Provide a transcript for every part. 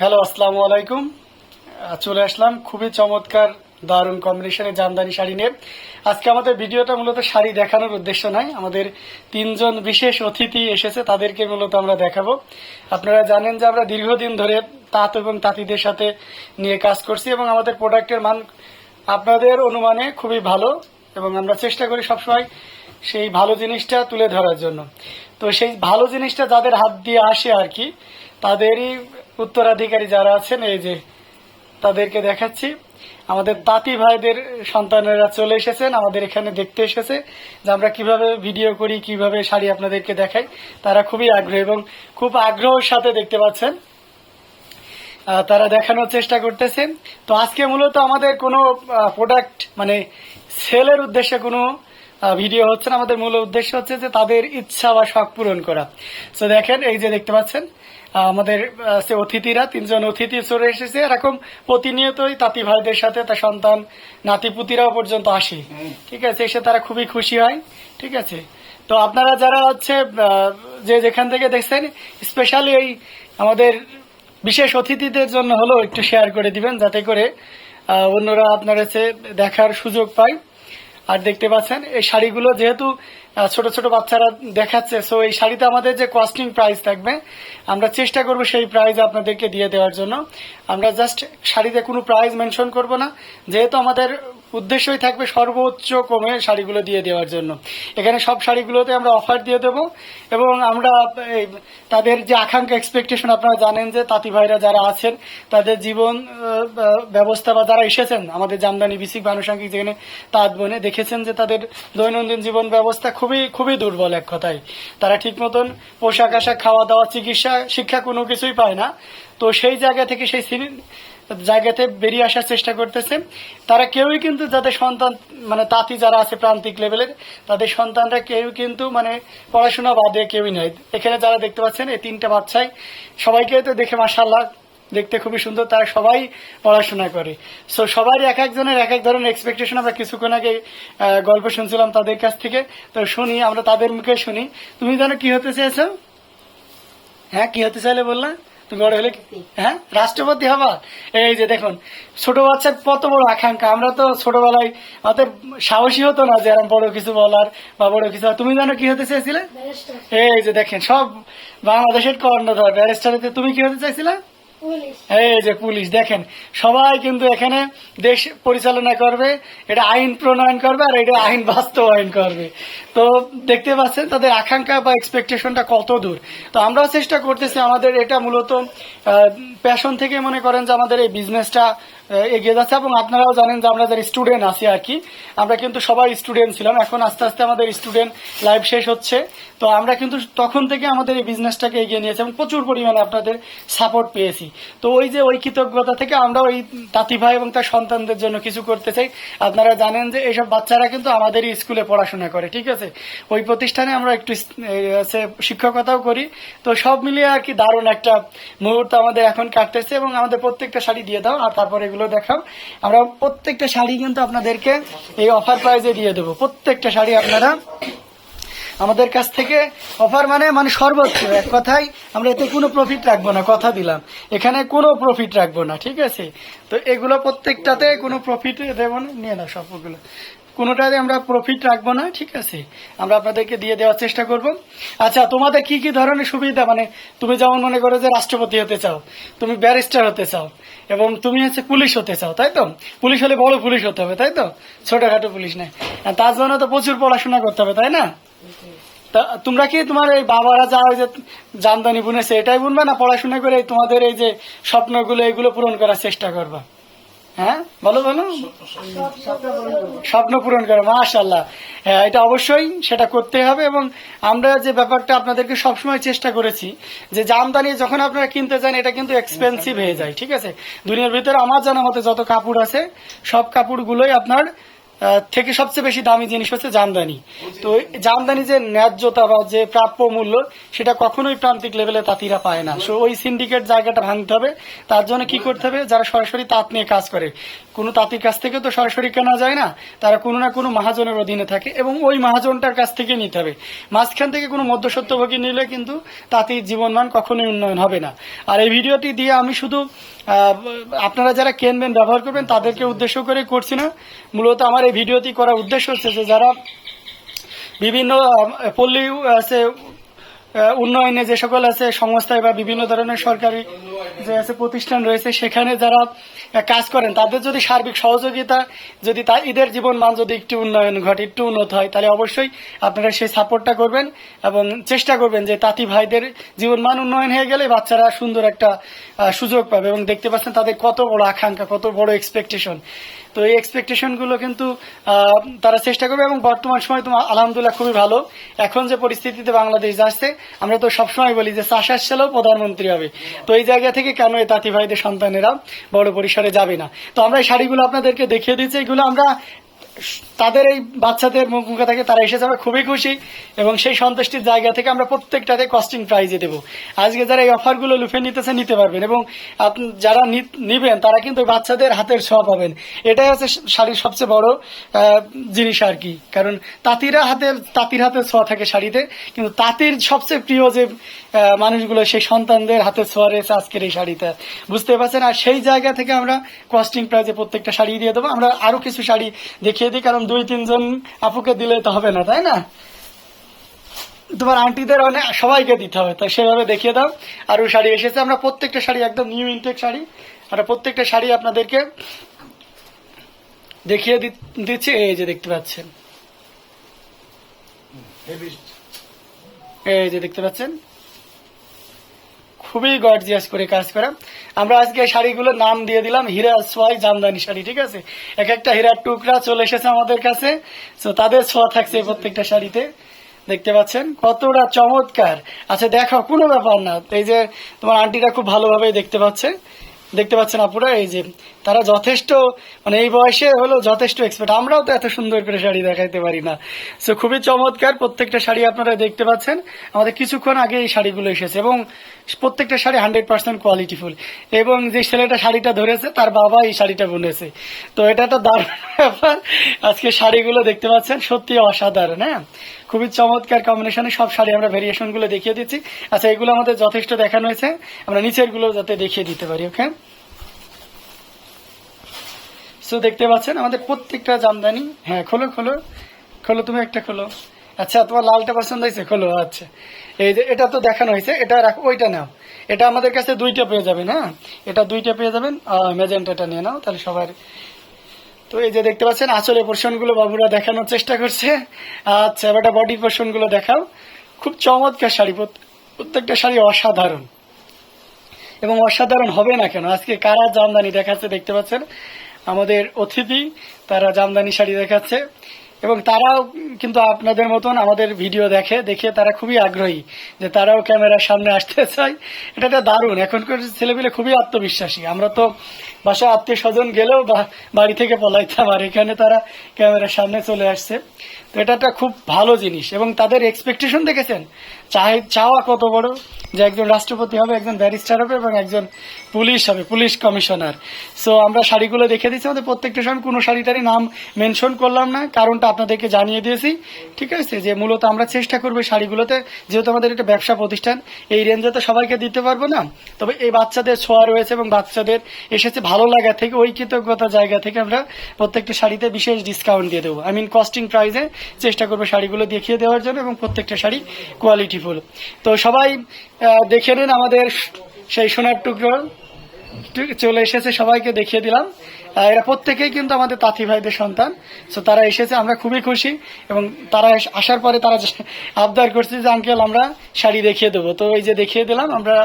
Hello, আসসালামু আলাইকুম। চলে আসলাম খুবই চমৎকার, দারুণ কম্বিনেশনের জামদানি শাড়ি নিয়ে। আজকে আমাদের ভিডিওটা মূলত শাড়ি দেখানোর উদ্দেশ্য নয় আমাদের তিনজন বিশেষ অতিথি এসেছে, তাদেরকে মূলত আমরা দেখাবো। আপনারা জানেন যে আমরা দীর্ঘদিন ধরে তাঁত এবং তাঁতিদের সাথে নিয়ে কাজ করছি এবং আমাদের প্রোডাক্টের মান আপনাদের অনুমানে খুবই ভালো এবং আমরা চেষ্টা করি সবসময় সেই ভালো জিনিসটা তুলে ধরার জন্য। তো সেই ভালো জিনিসটা যাদের হাত দিয়ে আসে আর কি তাদেরই উত্তরাধিকারী যারা আছেন, এই যে তাদেরকে দেখাচ্ছি। আমাদের তাঁতি ভাইদের সন্তানেরা চলে এসেছেন, আমাদের এখানে দেখতে এসেছে যে আমরা কীভাবে ভিডিও করি, কীভাবে শাড়ি আপনাদেরকে দেখাই। তারা খুবই আগ্রহী এবং খুব আগ্রহের সাথে দেখতে পাচ্ছেন। তারা দেখানোর চেষ্টা করতেছে। তো আজকে মূলত আমাদের কোনো প্রোডাক্ট মানে সেলের উদ্দেশ্যে কোনো ভিডিও হচ্ছে না আমাদের মূল উদ্দেশ্য হচ্ছে যে তাদের ইচ্ছা বা শখ পূরণ করা। তো দেখেন এই যে দেখতে পাচ্ছেন আমাদের সে অতিথিরা তিনজন অতিথি চলে এসেছে। এরকম প্রতিনিয়তই তাঁতি ভাইদের সাথে তার সন্তান নাতিপুতিরাও পর্যন্ত আসে। ঠিক আছে এসে তারা খুবই খুশি হয়। ঠিক আছে? তো আপনারা যারা হচ্ছে যে যেখান থেকে দেখছেন স্পেশালি এই আমাদের বিশেষ অতিথিদের জন্য হলো একটু শেয়ার করে দিবেন যাতে করে অন্যরা আপনার কাছে দেখার সুযোগ পায়। আর দেখতে পাচ্ছেন এই শাড়িগুলো যেহেতু ছোট ছোট বাচ্চারা দেখাচ্ছে। সো এই শাড়িতে আমাদের যে কস্টিং প্রাইস থাকবে, আমরা চেষ্টা করব সেই প্রাইস আপনাদেরকে দিয়ে দেওয়ার জন্য। আমরা জাস্ট শাড়িতে কোনো প্রাইস মেনশন করব না। যেহেতু আমাদের উদ্দেশ্যই থাকবে সর্বোচ্চ কমে শাড়িগুলো দিয়ে দেওয়ার জন্য। এখানে সব শাড়িগুলোতে আমরা অফার দিয়ে দেবো এবং আমরা তাদের যে আকাঙ্ক্ষা এক্সপেকটেশন আপনারা জানেন যে তাঁতি ভাইরা যারা আছেন, তাদের জীবন ব্যবস্থা বা যারা এসেছেন, আমাদের জামদানি বিসিক আনুষঙ্গিক যেখানে তাঁত বনে, দেখেছেন যে তাদের দৈনন্দিন জীবন ব্যবস্থা খুবই খুবই দুর্বল এক কথায়। তারা ঠিক মতন পোশাক আশাক, খাওয়া দাওয়া, চিকিৎসা, শিক্ষা কোনো কিছুই পায় না। তো সেই জায়গা থেকে সেই জায়গাতে বেরিয়ে আসার চেষ্টা করতেছে। তারা কেউই কিন্তু যাদের সন্তান মানে তাঁতি যারা আছে প্রান্তিক লেভেলের, তাদের সন্তানরা কেউ কিন্তু মানে পড়াশোনা বাদে কেউই নয় এখানে যারা দেখতে পাচ্ছেন, এই তিনটা বাচ্চাই, সবাইকে তো দেখে মাসাল্লাহ দেখতে খুবই সুন্দর তারা সবাই পড়াশোনা করে। সো সবারই এক একজনের এক এক ধরনের এক্সপেকটেশন আমরা কিছুক্ষণ আগে গল্প শুনছিলাম তাদের কাছ থেকে। তো শুনি আমরা তাদের মুখে শুনি। তুমি জানো কি হতে চেয়েছো? হ্যাঁ কি হতে চাইলে বললা? তুমি বড় হলে হ্যাঁ রাষ্ট্রপতি হবা? এই যে দেখুন ছোট বাচ্চার কত বড় আকাঙ্ক্ষা। আমরা তো ছোটবেলায় আমাদের সাহসী হতো না যে এরকম বড় কিছু বলার বা বড় কিছু তুমি জানো কি হতে চেয়েছিলে? এই যে দেখেন সব বাংলাদেশের কর্ণধর। ব্যারিস্টারিতে তুমি কি হতে চাইছিলে? এই যে পুলিশ, দেখেন, সবাই কিন্তু এখানে দেশ পরিচালনা করবে, এটা আইন প্রণয়ন করবে আর এটা আইন বাস্তবায়ন করবে। তো দেখতে পাচ্ছেন, তাদের আকাঙ্ক্ষা বা এক্সপেকটেশনটা কত দূর। তো আমরাও চেষ্টা করতেছি আমাদের এটা মূলত প্যাশন থেকে মনে করেন যে আমাদের এই বিজনেসটা এগিয়ে যাচ্ছে এবং আপনারাও জানেন যে আমরা যারা স্টুডেন্ট আছি আর কি, আমরা কিন্তু সবাই স্টুডেন্ট ছিলাম। এখন আস্তে আস্তে আমাদের স্টুডেন্ট লাইফ শেষ হচ্ছে। তো আমরা কিন্তু তখন থেকে আমাদের এই বিজনেসটাকে এগিয়ে নিয়েছি এবং প্রচুর পরিমাণে আপনাদের সাপোর্ট পেয়েছি। তো ওই যে ওই কৃতজ্ঞতা থেকে আমরা ওই তাঁতি ভাই এবং তার সন্তানদের জন্য কিছু করতে চাই। আপনারা জানেন যে এইসব বাচ্চারা কিন্তু আমাদেরই স্কুলে পড়াশোনা করে, ঠিক আছে? ওই প্রতিষ্ঠানে আমরা একটু শিক্ষকতাও করি। তো সব মিলিয়ে আর কি দারুণ একটা মুহূর্ত আমাদের এখন কাটতেছে এবং আমাদের প্রত্যেকটা শাড়ি দিয়ে দাও আর তারপরে এগুলো দেখাও। আমরা প্রত্যেকটা শাড়ি কিন্তু আপনাদেরকে এই অফার প্রাইজে দিয়ে দেবো। প্রত্যেকটা শাড়ি আপনারা আমাদের কাছ থেকে অফার মানে মানে সর্বোচ্চ। এক কথায় আমরা এতে কোনো প্রফিট রাখব না, কথা দিলাম। এখানে কোনো প্রফিট রাখব না, ঠিক আছে? তো এগুলো প্রত্যেকটাতে কোনো প্রফিট দেবো না। নিয়ে না সবগুলো। কোনোটাতে আমরা প্রফিট রাখব না, ঠিক আছে? আমরা আপনাদেরকে দিয়ে দেওয়ার চেষ্টা করব। আচ্ছা তোমাদের কি কি ধরনের সুবিধা? মানে তুমি যেমন মনে করো যে রাষ্ট্রপতি হতে চাও, তুমি ব্যারিস্টার হতে চাও, এবং তুমি হচ্ছে পুলিশ হতে চাও, তাই তো? পুলিশ হলে বড় পুলিশ হতে হবে, তাই তো? ছোটখাটো পুলিশ নয় তার জন্য তো প্রচুর পড়াশোনা করতে হবে, তাই না? তা তোমরা কি তোমার এই বাবারা যা যে জামদানি বুনেছে, এটাই বুনবে না পড়াশোনা করে তোমাদের এই যে স্বপ্নগুলো, এগুলো পূরণ করার চেষ্টা করবা? হ্যাঁ বলো বলো। স্বপ্ন পূরণ করো মাশাল্লাহ হ্যাঁ এটা অবশ্যই, সেটা করতে হবে এবং আমরা যে ব্যাপারটা আপনাদেরকে সবসময় চেষ্টা করেছি, যে জামদানি যখন আপনারা কিনতে যান, এটা কিন্তু এক্সপেন্সিভ হয়ে যায়, ঠিক আছে? দুনিয়ার ভিতরে আমার জানা মতে যত কাপড় আছে, সব কাপড়গুলোই আপনার থেকে সবচেয়ে বেশি দামি জিনিস হচ্ছে জামদানি। তো জামদানি যে ন্যায্যতা বা যে প্রাপ্য মূল্য, সেটা কখনোই প্রান্তিক লেভেলে তাঁতিরা পায় না। সো ওই সিন্ডিকেট জায়গাটা ভাঙতে হবে। তার জন্য কি করতে হবে? যারা সরাসরি তাঁত নিয়ে কাজ করে, কোনো তাঁতির কাছ থেকে তো সরাসরি কেনা যায় না। তারা কোনো না কোনো মহাজনের অধীনে থাকে এবং ওই মহাজনটার কাছ থেকে নিতে হবে। মাঝখান থেকে কোনো মধ্যস্বত্বভোগী নিলে কিন্তু তাঁতির জীবনমান কখনোই উন্নয়ন হবে না। আর এই ভিডিওটি দিয়ে আমি শুধু আপনারা যারা কিনবেন, ব্যবহার করবেন, তাদেরকে উদ্দেশ্য করে করছি না। মূলত আমার এই ভিডিওটি করার উদ্দেশ্য হচ্ছে যে যারা বিভিন্ন পল্লী আছে উন্নয়নে যে সকল আছে, সংস্থায় বা বিভিন্ন ধরনের সরকারি যে আছে প্রতিষ্ঠান রয়েছে, সেখানে যারা কাজ করেন, তাদের যদি সার্বিক সহযোগিতা, যদি তা ঈদের জীবন মান যদি একটু উন্নয়ন ঘটে, একটু উন্নত হয়, তাহলে অবশ্যই আপনারা সেই সাপোর্টটা করবেন এবং চেষ্টা করবেন যে তাঁতি ভাইদের জীবন মান উন্নয়ন হয়ে গেলে বাচ্চারা সুন্দর একটা সুযোগ পাবে এবং দেখতে পাচ্ছেন তাদের কত বড় আকাঙ্ক্ষা, কত বড় এক্সপেকটেশন তো এই এক্সপেকটেশনগুলো কিন্তু তারা চেষ্টা করবে এবং বর্তমান সময় তোমার আলহামদুলিল্লাহ খুবই ভালো। এখন যে পরিস্থিতিতে বাংলাদেশ যাচ্ছে, আমরা তো সবসময় বলি যে চাষার ছেলেও প্রধানমন্ত্রী হবে। তো এই জায়গা থেকে কেন এই তাঁতি ভাইদের সন্তানেরা বড় পরিসরে যাবে না? তো আমরা এই শাড়িগুলো আপনাদেরকে দেখিয়ে দিচ্ছি, এগুলো আমরা তাদের এই বাচ্চাদের মুখ মুখে থাকে তারা এসে যাবে, খুবই খুশি। এবং সেই সন্তুষ্টির জায়গা থেকে আমরা প্রত্যেকটাতে কস্টিং প্রাইজে দেবো। আজকে যারা এই অফারগুলো লুফে নিতেছে, নিতে পারবেন। এবং যারা নিবেন, তারা কিন্তু বাচ্চাদের হাতের ছোঁয়া পাবেন। এটাই হচ্ছে শাড়ির সবচেয়ে বড় জিনিস আর কি। কারণ তাঁতিরা হাতের, তাঁতির হাতের ছোঁয়া থাকে শাড়িতে। কিন্তু তাঁতির সবচেয়ে প্রিয় যে মানুষগুলো, সেই সন্তানদের হাতের ছোঁয়া রয়েছে আজকের এই শাড়িতে। বুঝতে পারছেন? আর সেই জায়গা থেকে আমরা কস্টিং প্রাইজে প্রত্যেকটা শাড়ি দিয়ে দেবো। আমরা আরও কিছু শাড়ি দেখিয়ে দিই কারণ দুই তিনজন আপুকে দিলে তো হবে না তাই না? তোমার আন্টিদের অনেক সবাইকে দিতে হবে তাই সেভাবে দেখিয়ে দাও। আরও শাড়ি এসেছে আমরা প্রত্যেকটা শাড়ি একদম নিউ ইনটেক শাড়ি আর প্রত্যেকটা শাড়ি আপনাদেরকে দেখিয়ে দিচ্ছি এই যে দেখতে পাচ্ছেন। এই যে দেখতে পাচ্ছেন? খুবই গর্জিয়াস করে কাজ করা। আমরা আজকে শাড়িগুলোর নাম দিয়ে দিলাম, হীরা সোয়াই জামদানি শাড়ি, ঠিক আছে? এক একটা হীরার টুকরা চলে এসেছে আমাদের কাছে। তো তাদের ছোঁয়া থাকছে প্রত্যেকটা শাড়িতে। দেখতে পাচ্ছেন? কতটা চমৎকার। আচ্ছা দেখো কোনো ব্যাপার না। এই যে তোমার আন্টিটা খুব ভালোভাবে দেখতে পাচ্ছে। দেখতে পাচ্ছেন আপুরা, এই যে তারা যথেষ্ট মানে এই বয়সে হলো যথেষ্ট এক্সপার্ট আমরাও তো এত সুন্দর করে শাড়ি দেখাইতে পারি না। সো খুবই চমৎকার, প্রত্যেকটা শাড়ি আপনারা দেখতে পাচ্ছেন। আমাদের কিছুক্ষণ আগে এই শাড়িগুলো এসেছে এবং প্রত্যেকটা শাড়ি হান্ড্রেড পার্সেন্ট কোয়ালিটিফুল এবং যে ছেলেটা শাড়িটা ধরেছে, তার বাবা এই শাড়িটা বুনেছে। তো এটা তো দারুণ ব্যাপার। আজকে শাড়িগুলো দেখতে পাচ্ছেন সত্যি অসাধারণ হ্যাঁ? খুবই চমৎকার কম্বিনেশনে সব শাড়ি আমরা ভেরিয়েশনগুলো দেখিয়ে দিচ্ছি। আচ্ছা এগুলো আমাদের যথেষ্ট দেখানো হয়েছে। আমরা নিচেরগুলো যাতে দেখিয়ে দিতে পারি ওকে দেখতে পাচ্ছেন, আমাদের প্রত্যেকটা জামদানি হ্যাঁ খোলো খোলো। খোলো, তুমি একটা খোলো। আচ্ছা তোমার লালটা পছন্দ হয়েছে? খোলো আচ্ছা। এই যে, এটা তো দেখানো হয়েছে, এটা রাখো, ওইটা নাও। এটা আমাদের কাছে দুইটা পেয়ে যাবেন হ্যাঁ? এটা দুইটা পেয়ে যাবেন মেজেন্টাটা নিয়ে নাও, তাহলে সবার তো এই যে দেখতে পাচ্ছেন আঁচলের পোর্শনগুলো বাবুরা দেখানোর চেষ্টা করছে। আচ্ছা এবার বডি পোর্শনগুলো দেখাও। খুব চমৎকার শাড়ি প্রত্যেকটা শাড়ি অসাধারণ। এবং অসাধারণ হবে না কেন? আজকে কারা জামদানি দেখাচ্ছে দেখতে পাচ্ছেন? আমাদের অতিথি, তারা জামদানি শাড়ি দেখাচ্ছে। এবং তারাও কিন্তু আপনাদের মতন আমাদের ভিডিও দেখে দেখে তারা খুবই আগ্রহী যে তারাও ক্যামেরার সামনে আসতে চায়। এটা তো দারুণ। এখনকার ছেলেপিলে খুবই আত্মবিশ্বাসী। আমরা তো বাসায় আত্মীয় স্বজন গেলেও বাড়ি থেকে পলাইতাম, আর এখানে তারা ক্যামেরার সামনে চলে আসছে। এটা একটা খুব ভালো জিনিস। এবং তাদের এক্সপেকটেশন দেখেছেন? চাওয়া কত বড়? যে একজন রাষ্ট্রপতি হবে, একজন ব্যারিস্টার হবে এবং একজন পুলিশ হবে, পুলিশ কমিশনার। সো আমরা শাড়িগুলো দেখে দিচ্ছি আমাদের প্রত্যেকটা সময় কোনো শাড়িটারই নাম মেনশন করলাম না। কারণটা আপনাদেরকে জানিয়ে দিয়েছি, ঠিক আছে? যে মূলত আমরা চেষ্টা করব শাড়িগুলোতে, যেহেতু আমাদের একটা ব্যবসা প্রতিষ্ঠান, এই রেঞ্জে তো সবাইকে দিতে পারব না। তবে এই বাচ্চাদের ছোঁয়া রয়েছে এবং বাচ্চাদের এসেছে ভালো লাগা থেকে ওই কৃতজ্ঞতা জায়গা থেকে আমরা প্রত্যেকটা শাড়িতে বিশেষ ডিসকাউন্ট দিয়ে দেবো। আই মিন কস্টিং প্রাইসে চেষ্টা করব শাড়িগুলো দেখিয়ে দেওয়ার জন্য এবং প্রত্যেকটা শাড়ি কোয়ালিটিফুল তো সবাই দেখে নিন আমাদের সেই সোনার টুকরো। চলে এসেছে, সবাইকে দেখিয়ে দিলাম। এরা প্রত্যেকেই কিন্তু আমাদের তাঁতি ভাইদের সন্তান। তো তারা এসেছে, আমরা খুবই খুশি এবং তারা আসার পরে তারা আবদার করছে যে, আঙ্কেল, আমরা শাড়ি দেখিয়ে দেবো। তো এই যে দেখিয়ে দিলাম, আমরা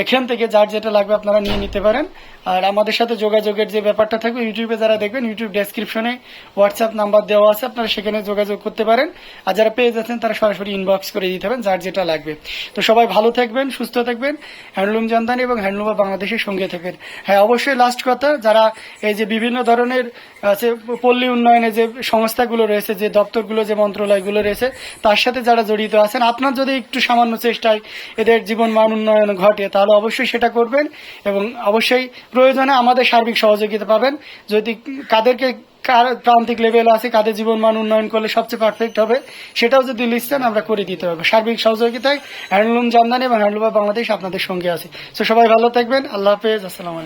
এখান থেকে যার যেটা লাগবে আপনারা নিয়ে নিতে পারেন। আর আমাদের সাথে যোগাযোগের যে ব্যাপারটা থাকবে, ইউটিউবে যারা দেখবেন, ইউটিউব ডেসক্রিপশনে হোয়াটসঅ্যাপ নাম্বার দেওয়া আছে, আপনারা সেখানে যোগাযোগ করতে পারেন। আর যারা পেয়ে যাচ্ছেন তারা সরাসরি ইনবক্স করে দিতে পারেন, যার যেটা লাগবে। তো সবাই ভালো থাকবেন, সুস্থ থাকবেন। হ্যান্ডলুম জানদানি এবং হ্যান্ডলুম বাংলাদেশের সঙ্গে থাকবেন হ্যাঁ অবশ্যই লাস্ট কথা, যারা এই যে বিভিন্ন ধরনের আছে পল্লী উন্নয়নে যে সংস্থাগুলো রয়েছে, যে দপ্তরগুলো, যে মন্ত্রণালয়গুলো রয়েছে, তার সাথে যারা জড়িত আছেন, আপনার যদি একটু সামান্য চেষ্টায় এদের জীবন মান উন্নয়ন ঘটে তাহলে অবশ্যই সেটা করবেন এবং অবশ্যই প্রয়োজনে আমাদের সার্বিক সহযোগিতা পাবেন। যদি কাদেরকে কার প্রান্তিক লেভেল আছে, কাদের জীবন মান উন্নয়ন করলে সবচেয়ে পারফেক্ট হবে, সেটাও যদি লিস্টেন আমরা করে দিতে পারব। সার্বিক সহযোগিতায় হ্যান্ডলুম জামদানি এবং হ্যান্ডলুম বাংলাদেশ আপনাদের সঙ্গে আছে। তো সবাই ভালো থাকবেন। আল্লাহ হাফেজ। আসসালামু